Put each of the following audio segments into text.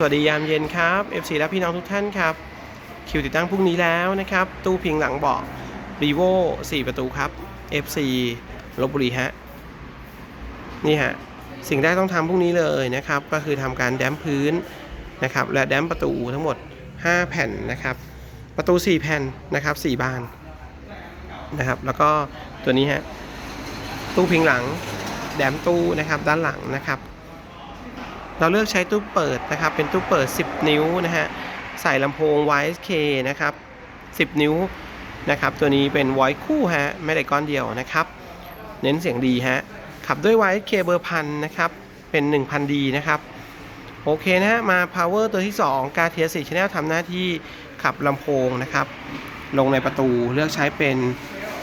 สวัสดียามเย็นครับ FC และพี่น้องทุกท่านครับ คิวติดตั้งพรุ่งนี้แล้วนะครับ ตู้พิงหลังเบาะ r e v o 4 ประตูครับ FC ลบบุรีฮะ นี่ฮะ สิ่งแรกต้องทำพรุ่งนี้เลยนะครับ ก็คือทำการแดมพื้นนะครับ และแดมประตูทั้งหมด 5 แผ่นนะครับ ประตู 4 แผ่นนะครับ 4 บานนะครับ แล้วก็ตัวนี้ฮะ ตู้พิงหลัง แดมตู้นะครับ ด้านหลังนะครับ เราเลือกใช้ตู้เปิดนะครับ เป็นตู้เปิด 10 นิ้วนะฮะ ใส่ลำโพง YSK นะครับ 10 นิ้วนะครับ ตัวนี้เป็น voice คู่ฮะ ไม่ได้ก้อนเดียวนะครับ เน้นเสียงดีฮะ ขับด้วย YSK เบอร์พันนะครับ เป็น 1000D นะครับ โอเคนะฮะ มา power ตัวที่ 2 กาเทีย4 Channel ทำหน้าที่ขับลำโพงนะครับ ลงในประตูเลือกใช้เป็น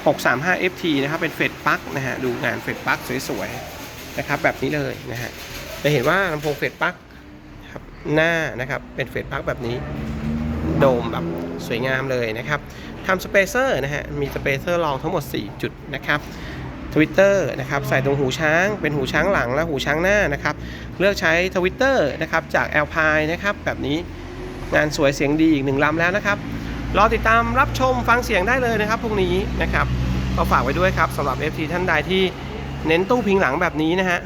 635 FT นะครับ เป็นเฟดปลั๊กนะฮะ ดูงานเฟดปลั๊กสวยๆนะครับ แบบนี้เลยนะฮะ จะเห็นว่าลำโพงเฟดปลั๊กครับหน้านะครับเป็นเฟดปลั๊กแบบนี้โดมแบบสวยงามเลยนะครับทำสเปเซอร์นะฮะมีสเปเซอร์รองทั้งหมด 4 จุดนะครับทวิตเตอร์นะครับใส่ตรงหูช้างเป็นหูช้างหลังและหูช้างหน้านะครับเลือกใช้ทวิตเตอร์นะครับจาก a l p i นะครับแบบนี้งานสวยเสียงดีอีกหนึ่งลำแล้วนะครับรอติดตามรับชมฟังเสียงได้เลยนะครับพรุ่งนี้นะครับก็ฝากไว้ด้วยครับสำหรับ FT ท่านใดที่เน้นตู้พิงหลังแบบนี้นะฮะ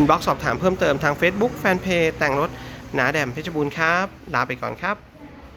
อินบ็อกซ์สอบถามเพิ่มเติมทาง Facebook แฟนเพจแต่งรถหนาแดมเพชรบูรณ์ครับ ลาไปก่อนครับ